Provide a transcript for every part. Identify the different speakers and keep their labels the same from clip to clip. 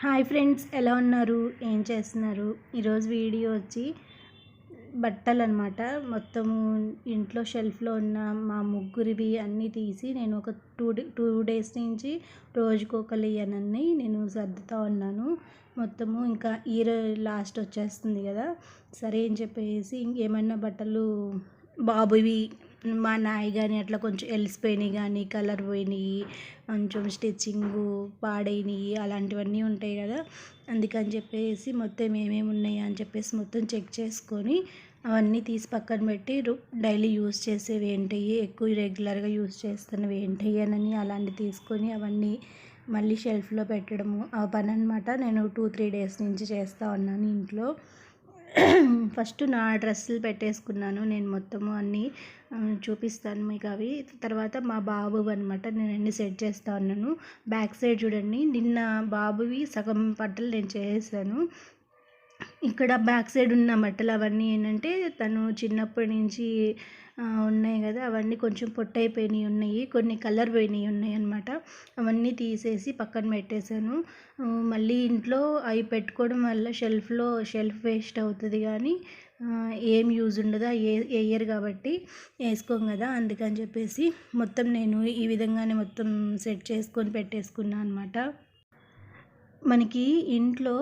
Speaker 1: Hi friends ఎలా ఉన్నారు? ఏం చేస్తున్నారు? ఈరోజు వీడియో వచ్చి బట్టలు అనమాట మొత్తము ఇంట్లో షెల్ఫ్లో ఉన్న మా ముగ్గురివి అన్నీ తీసి నేను ఒక టూ డే టూ డేస్ నుంచి రోజుకొకలియనని నేను సర్దుతా ఉన్నాను. మొత్తము ఇంకా ఇయర్ లాస్ట్ వచ్చేస్తుంది కదా. సరే అని చెప్పేసి ఇంకేమన్నా బట్టలు బాబువి మా నాయి కానీ అట్లా కొంచెం ఎలిసిపోయినాయి కానీ కలర్ పోయినాయి కొంచెం స్టిచ్చింగ్ పాడైనవి అలాంటివన్నీ ఉంటాయి కదా. అందుకని చెప్పేసి మొత్తం ఏమేమి ఉన్నాయి అని చెప్పేసి మొత్తం చెక్ చేసుకొని అవన్నీ తీసి పక్కన పెట్టి డైలీ యూస్ చేసేవి ఏంటి ఎక్కువ రెగ్యులర్గా యూస్ చేస్తున్నవి ఏంటి అని అలాంటివి తీసుకొని అవన్నీ మళ్ళీ షెల్ఫ్లో పెట్టడము. ఆ పని అనమాట నేను టూ త్రీ డేస్ నుంచి చేస్తూ ఉన్నాను ఇంట్లో. ఫస్ట్ నా డ్రెస్సులు పెట్టేసుకున్నాను. నేను మొత్తము అన్నీ చూపిస్తాను మీకు అవి. తర్వాత మా బాబు అనమాట నేను అన్ని సెట్ చేస్తా ఉన్నాను. బ్యాక్ సైడ్ చూడండి నిన్న బాబువి సగం బట్టలు నేను చేసేసాను. ఇక్కడ బ్యాక్ సైడ్ ఉన్న బట్టలు అవన్నీ ఏంటంటే తను చిన్నప్పటి నుంచి ఉన్నాయి కదా అవన్నీ కొంచెం పొట్టయిపోయినవి ఉన్నాయి కొన్ని కలర్ పోయినవి ఉన్నాయి అనమాట అవన్నీ తీసేసి పక్కన పెట్టేశాను. మళ్ళీ ఇంట్లో అవి పెట్టుకోవడం వల్ల షెల్ఫ్లో షెల్ఫ్ వేస్ట్ అవుతుంది కానీ ఏం యూజ్ ఉండదు ఏ వేయరు కాబట్టి వేసుకోం కదా అందుకని చెప్పేసి మొత్తం నేను ఈ విధంగానే మొత్తం సెట్ చేసుకొని పెట్టేసుకున్నాను అనమాట మనకి ఇంట్లో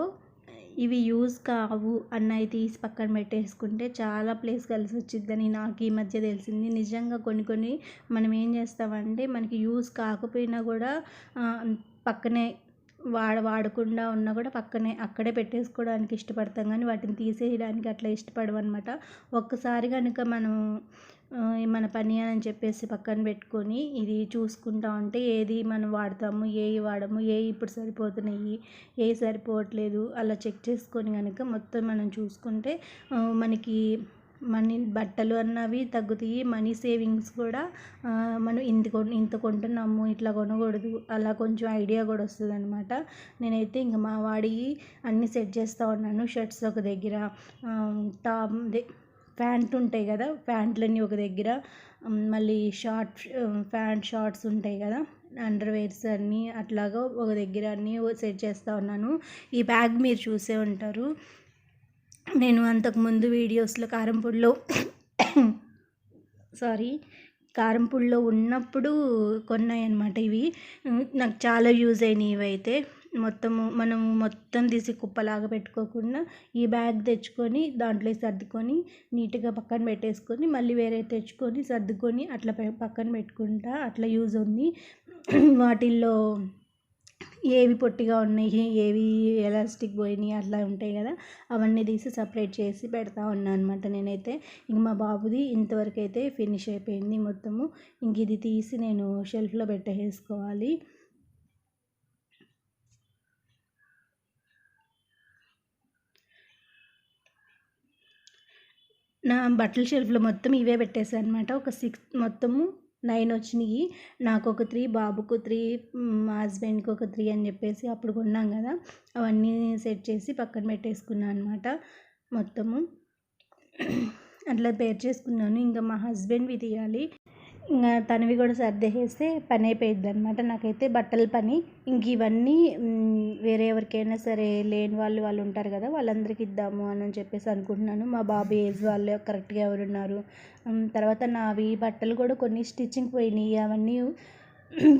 Speaker 1: ఇవి యూజ్ కావు అన్నవి తీసి పక్కన పెట్టేసుకుంటే చాలా ప్లేస్ కలిసి వచ్చిద్దని నాకు ఈ మధ్య తెలిసింది. నిజంగా కొన్ని కొన్ని మనం ఏం చేస్తామంటే మనకి యూజ్ కాకపోయినా కూడా పక్కనే వాడ వాడకుండా ఉన్నా కూడా పక్కనే అక్కడే పెట్టేసుకోవడానికి ఇష్టపడతాం. కానీ వాటిని తీసేయడానికి అట్లా ఇష్టపడమన్నమాట. ఒక్కసారి కనుక మనం మన పని అని చెప్పేసి పక్కన పెట్టుకొని ఇది చూసుకుంటా ఉంటే ఏది మనం వాడతాము ఏవి వాడము ఏ ఇప్పుడు సరిపోతున్నాయి ఏ సరిపోవట్లేదు అలా చెక్ చేసుకొని కనుక మొత్తం మనం చూసుకుంటే మనకి మనీ బట్టలు అన్నవి తగ్గుతాయి మనీ సేవింగ్స్ కూడా మనం ఇంత ఇంత కొంటున్నాము ఇట్లా కొనకూడదు అలా కొంచెం ఐడియా కూడా వస్తుంది అనమాట నేనైతే ఇంక మా వాడి అన్నీ సెట్ చేస్తూ ఉన్నాను షర్ట్స్ ఒక దగ్గర టాప్ ప్యాంట్ ఉంటాయి కదా ప్యాంట్లన్నీ ఒక దగ్గర మళ్ళీ షార్ట్ ప్యాంట్ షార్ట్స్ ఉంటాయి కదా అండర్వేర్స్ అన్నీ అట్లాగా ఒక దగ్గర అన్నీ సెట్ చేస్తూ ఉన్నాను. ఈ బ్యాగ్ మీరు చూసే ఉంటారు. నేను అంతకుముందు వీడియోస్లో కారంపూడిలో సారీ కారంపూడిలో ఉన్నప్పుడు కొన్నాయి అనమాట ఇవి నాకు చాలా యూజ్ అయినాయి ఇవైతే మొత్తము మనము మొత్తం తీసి కుప్పలాగా పెట్టుకోకుండా ఈ బ్యాగ్ తెచ్చుకొని దాంట్లో సర్దుకొని నీట్గా పక్కన పెట్టేసుకొని మళ్ళీ వేరే తెచ్చుకొని సర్దుకొని అట్లా పక్కన పెట్టుకుంటా అట్లా యూజ్ ఉంది. వాటిల్లో ఏవి పొట్టిగా ఉన్నాయి ఏవి ఎలాస్టిక్ పోయినాయి అట్లా ఉంటాయి కదా అవన్నీ తీసి సపరేట్ చేసి పెడతా ఉన్నాను అనమాట నేనైతే. ఇంక మా బాబుది ఇంతవరకు అయితే ఫినిష్ అయిపోయింది మొత్తము. ఇంక ఇది తీసి నేను షెల్ఫ్లో పెట్టేసుకోవాలి. నా బట్టల షెల్ఫ్లో మొత్తం ఇవే పెట్టేశాను అనమాట ఒక సిక్స్ మొత్తము నైన్ వచ్చినాయి. నాకు ఒక త్రీ బాబుకు త్రీ మా హస్బెండ్కి ఒక త్రీ అని చెప్పేసి అప్పుడు కొన్నాం కదా. అవన్నీ సెట్ చేసి పక్కన పెట్టేసుకున్నాను అనమాట మొత్తము. అట్లా పేర్ చేసుకున్నాను. ఇంకా మా హస్బెండ్వి తీయాలి. ఇంకా తనవి కూడా సర్దేసేస్తే పని అయిపోయింది అనమాట నాకైతే బట్టల పని. ఇంక ఇవన్నీ వేరే ఎవరికైనా సరే లేని వాళ్ళు వాళ్ళు ఉంటారు కదా వాళ్ళందరికీ ఇద్దాము అని చెప్పేసి అనుకుంటున్నాను. మా బాబు ఏజ్ వాళ్ళు కరెక్ట్గా ఎవరున్నారు. తర్వాత నావి బట్టలు కూడా కొన్ని స్టిచ్చింగ్ పోయినాయి. అవన్నీ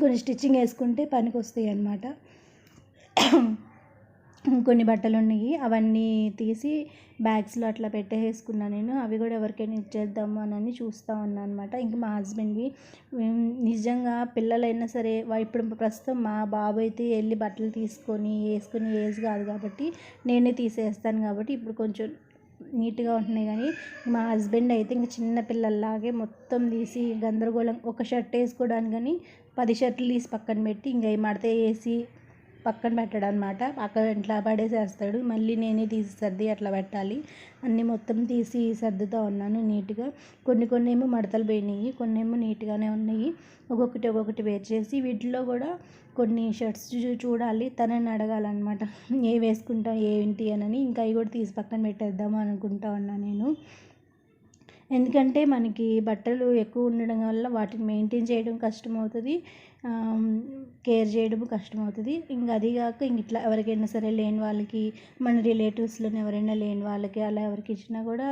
Speaker 1: కొన్ని స్టిచ్చింగ్ వేసుకుంటే పనికి వస్తాయి అన్నమాట కొన్ని బట్టలు ఉన్నాయి. అవన్నీ తీసి బ్యాగ్స్లో అట్లా పెట్టేసుకున్నాను నేను. అవి కూడా ఎవరికైనా ఇచ్చేద్దాము అని చూస్తూ ఉన్నాను అనమాట ఇంకా మా హస్బెండ్వి నిజంగా పిల్లలైనా సరే ఇప్పుడు ప్రస్తుతం మా బాబు అయితే వెళ్ళి బట్టలు తీసుకొని వేసుకుని ఏజ్ కాదు కాబట్టి నేనే తీసేస్తాను కాబట్టి ఇప్పుడు కొంచెం నీట్గా ఉంటున్నాయి కానీ మా హస్బెండ్ అయితే ఇంకా చిన్న పిల్లల్లాగే మొత్తం తీసి గందరగోళం ఒక షర్ట్ వేసుకోవడానికి కానీ పది షర్ట్లు తీసి పక్కన పెట్టి ఇంకా ఏమడితే వేసి పక్కన పెట్టడం అనమాట పక్కన ఇట్లా పడేసేస్తాడు. మళ్ళీ నేనే తీసి సర్ది అట్లా పెట్టాలి. అన్నీ మొత్తం తీసి సర్దుతూ ఉన్నాను నీట్గా. కొన్ని కొన్ని ఏమో మడతలు పోయినాయి. కొన్ని ఏమో నీట్గానే ఉన్నాయి. ఒక్కొక్కటి ఒక్కొక్కటి వేర్ చేసి వీటిలో కూడా కొన్ని షర్ట్స్ చూడాలి. తనని అడగాలన్నమాట. ఏ వేసుకుంటాం ఏంటి అని. ఇంకా అవి కూడా తీసి పక్కన పెట్టేద్దాము అనుకుంటా ఉన్నా నేను. ఎందుకంటే మనకి బట్టలు ఎక్కువ ఉండడం వల్ల వాటిని మెయింటైన్ చేయడం కష్టమవుతుంది. కేర్ చేయడం కష్టమవుతుంది. ఇంక అది కాక ఇంక ఇట్లా ఎవరికైనా సరే లేని వాళ్ళకి మన రిలేటివ్స్లో ఎవరైనా లేని వాళ్ళకి అలా ఎవరికి ఇచ్చినా కూడా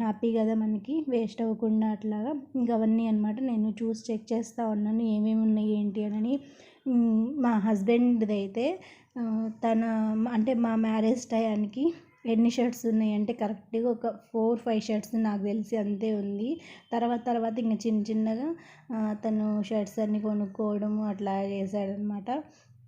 Speaker 1: హ్యాపీ కదా మనకి వేస్ట్ అవ్వకుండా అట్లాగా. ఇంకా అవన్నీ అనమాట నేను చూసి చెక్ చేస్తూ ఉన్నాను ఏమేమి ఉన్నాయి ఏంటి అని మా హస్బెండ్ది అయితే తన అంటే మా మ్యారేజ్ టయానికి ఎన్ని షర్ట్స్ ఉన్నాయంటే కరెక్ట్గా ఒక ఫోర్ ఫైవ్ షర్ట్స్ నాకు తెలిసి అంతే ఉంది. తర్వాత తర్వాత ఇంకా చిన్న చిన్నగా తను షర్ట్స్ అన్ని కొనుక్కోవడము అట్లా చేశాడనమాట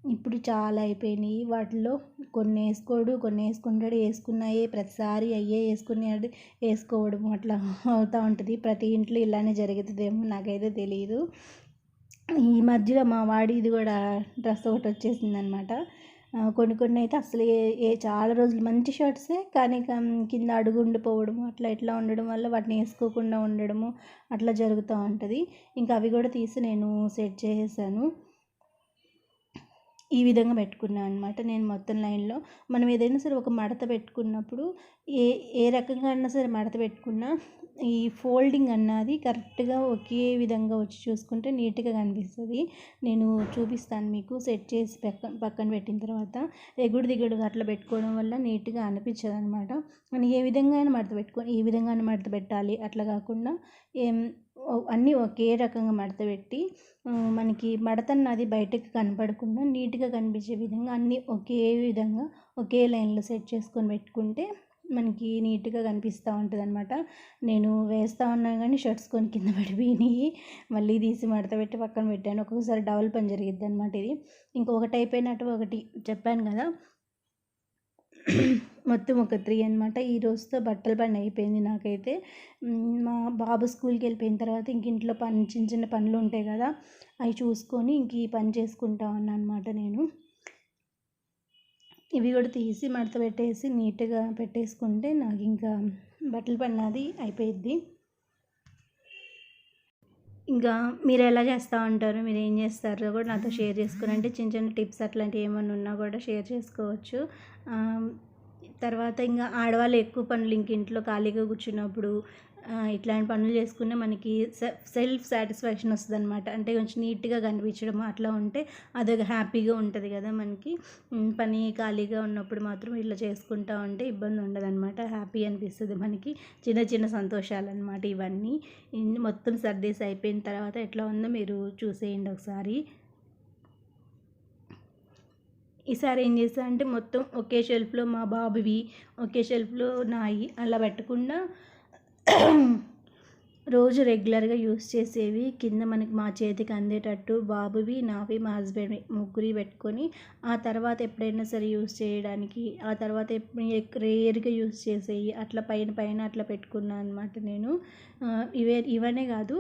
Speaker 1: ఇప్పుడు చాలా అయిపోయినాయి. వాటిలో కొన్ని వేసుకోడు కొన్ని వేసుకుంటాడు. వేసుకున్నాయి ప్రతిసారి అయ్యే వేసుకునేది వేసుకోవడం అట్లా అవుతూ ఉంటుంది. ప్రతి ఇంట్లో ఇలానే జరుగుతుందేమో నాకైతే తెలియదు ఈ మధ్యలో మా వాడిది కూడా డ్రెస్ ఒకటి వచ్చేసింది అనమాట కొన్ని కొన్ని అయితే అసలు ఏ ఏ చాలా రోజులు మంచి షర్ట్సే కానీ కింద అడుగు ఉండిపోవడము అట్లా ఇట్లా ఉండడం వల్ల వాటిని వేసుకోకుండా ఉండడము అట్లా జరుగుతూ ఉంటుంది. ఇంకా అవి కూడా తీసి నేను సెట్ చేసేసాను. ఈ విధంగా పెట్టుకున్నాను అనమాట నేను మొత్తం లైన్లో మనం ఏదైనా సరే ఒక మడత పెట్టుకున్నప్పుడు ఏ ఏ రకంగా అయినా సరే మడత పెట్టుకున్నా ఈ ఫోల్డింగ్ అన్నది కరెక్ట్గా ఒకే విధంగా వచ్చి చూసుకుంటే నీట్గా కనిపిస్తుంది. నేను చూపిస్తాను మీకు. సెట్ చేసి పక్కన పక్కన పెట్టిన తర్వాత ఎగుడు దిగుడు అట్లా పెట్టుకోవడం వల్ల నీట్గా అనిపించదు అనమాట మనం ఏ విధంగా అయినా మడత పెట్టుకొని ఏ విధంగా మడత పెట్టాలి. అట్లా కాకుండా ఏం అన్నీ ఒకే రకంగా మడత పెట్టి మనకి మడత అన్నది బయటకు కనపడకుండా నీట్గా కనిపించే విధంగా అన్నీ ఒకే విధంగా ఒకే లైన్లో సెట్ చేసుకొని పెట్టుకుంటే మనకి నీట్గా కనిపిస్తూ ఉంటుంది అనమాట నేను వేస్తూ ఉన్నా కానీ షర్ట్స్ కొని కింద పడిపోయినాయి. మళ్ళీ తీసి మడత పెట్టి పక్కన పెట్టాను. ఒక్కొక్కసారి డబల్ పని జరిగిద్ది అనమాట ఇది. ఇంకొకటి అయిపోయినట్టు ఒకటి చెప్పాను కదా. మొత్తం ఒక త్రీ అనమాట ఈ రోజుతో బట్టల పని అయిపోయింది నాకైతే. మా బాబు స్కూల్కి వెళ్ళిపోయిన తర్వాత ఇంక ఇంట్లో పని చిన్న చిన్న పనులు ఉంటాయి కదా. అవి చూసుకొని ఇంక ఈ పని చేసుకుంటా ఉన్నా అనమాట నేను. ఇవి కూడా తీసి మడత పెట్టేసి నీట్గా పెట్టేసుకుంటే నాకు ఇంకా బట్టల పని అది అయిపోయిద్ది. ఇంకా మీరు ఎలా చేస్తూ ఉంటారు మీరు ఏం చేస్తారో కూడా నాతో షేర్ చేసుకుని అంటే చిన్న చిన్న టిప్స్ అట్లాంటివి ఏమైనా ఉన్నా కూడా షేర్ చేసుకోవచ్చు. తర్వాత ఇంకా ఆడవాళ్ళు ఎక్కువ పనులు ఇంక ఇంట్లో ఖాళీగా కూర్చున్నప్పుడు ఇట్లాంటి పనులు చేసుకునే మనకి సెల్ఫ్ సాటిస్ఫాక్షన్ వస్తుంది అనమాట అంటే కొంచెం నీట్గా కనిపించడం అట్లా ఉంటే అదొక హ్యాపీగా ఉంటుంది కదా మనకి. పని ఖాళీగా ఉన్నప్పుడు మాత్రం ఇట్లా చేసుకుంటా ఉంటే ఇబ్బంది ఉండదు అనమాట హ్యాపీ అనిపిస్తుంది మనకి. చిన్న చిన్న సంతోషాలు అనమాట ఇవన్నీ మొత్తం సర్దేసి అయిపోయిన తర్వాత ఎట్లా ఉందో మీరు చూసేయండి ఒకసారి. ఈసారి ఏం చేసా అంటే మొత్తం ఒకే షెల్ఫ్లో మా బాబువి ఒకే షెల్ఫ్లో నాయి అలా పెట్టకుండా రోజు రెగ్యులర్గా యూస్ చేసేవి కింద మనకి మా చేతికి అందేటట్టు బాబువి నావి మా హస్బెండ్ ముగ్గురి పెట్టుకొని ఆ తర్వాత ఎప్పుడైనా సరే యూస్ చేయడానికి ఆ తర్వాత రేర్గా యూస్ చేసేవి అట్లా పైన పైన అట్లా పెట్టుకున్నాను అనమాట నేను. ఇవే ఇవనే కాదు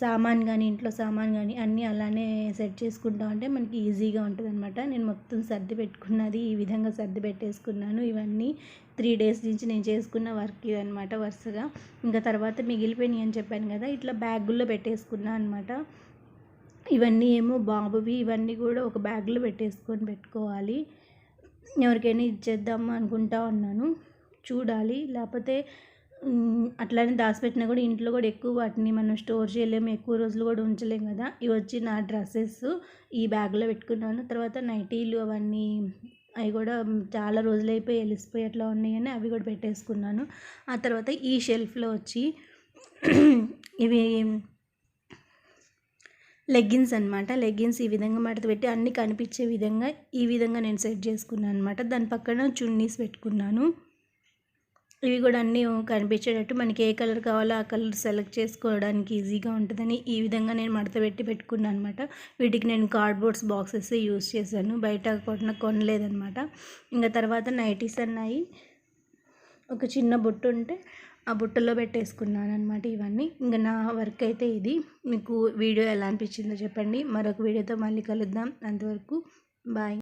Speaker 1: సామాన్ కానీ ఇంట్లో సామాన్ కానీ అన్నీ అలానే సెట్ చేసుకుంటా ఉంటే మనకి ఈజీగా ఉంటుంది అనమాట నేను మొత్తం సర్ది పెట్టుకున్నది ఈ విధంగా సర్ది పెట్టేసుకున్నాను ఇవన్నీ. త్రీ డేస్ నుంచి నేను చేసుకున్న వర్క్ ఇదనమాట వరుసగా. ఇంకా తర్వాత మిగిలిపోయినాయి అని చెప్పాను కదా ఇట్లా బ్యాగుల్లో పెట్టేసుకున్నా అనమాట ఇవన్నీ ఏమో బాబువి ఇవన్నీ కూడా ఒక బ్యాగ్లో పెట్టేసుకొని పెట్టుకోవాలి. ఎవరికైనా ఇచ్చేద్దామా అనుకుంటా ఉన్నాను. చూడాలి. లేకపోతే అట్లానే దాచిపెట్టినా కూడా ఇంట్లో కూడా ఎక్కువ వాటిని మనం స్టోర్ చేయలేము. ఎక్కువ రోజులు కూడా ఉంచలేము కదా. ఇవి వచ్చి నా డ్రెస్సెస్ ఈ బ్యాగ్లో పెట్టుకున్నాను. తర్వాత నైటీలు అవన్నీ అవి కూడా చాలా రోజులు అయిపోయి వెలిసిపోయి అట్లా ఉన్నాయని అవి కూడా పెట్టేసుకున్నాను. ఆ తర్వాత ఈ షెల్ఫ్లో వచ్చి ఇవి లెగ్గిన్స్ అనమాట లెగ్గిన్స్ ఈ విధంగా మడత పెట్టి అన్నీ కనిపించే విధంగా ఈ విధంగా నేను సెట్ చేసుకున్నాను అనమాట దాని పక్కన చున్నీస్ పెట్టుకున్నాను. ఇవి కూడా అన్నీ కనిపించేటట్టు మనకి ఏ కలర్ కావాలో ఆ కలర్ సెలెక్ట్ చేసుకోవడానికి ఈజీగా ఉంటుందని ఈ విధంగా నేను మడత పెట్టి పెట్టుకున్నాను అనమాట వీటికి నేను కార్డ్బోర్డ్స్ బాక్సెస్ యూస్ చేశాను. బయట కొట్టిన కొనలేదనమాట ఇంకా తర్వాత నైటీస్ అన్నాయి. ఒక చిన్న బుట్ట ఉంటే ఆ బుట్టలో పెట్టేసుకున్నాను అనమాట ఇవన్నీ. ఇంకా నా వర్క్ అయితే ఇది. మీకు వీడియో ఎలా అనిపించిందో చెప్పండి. మరొక వీడియోతో మళ్ళీ కలుద్దాం. అంతవరకు బాయ్.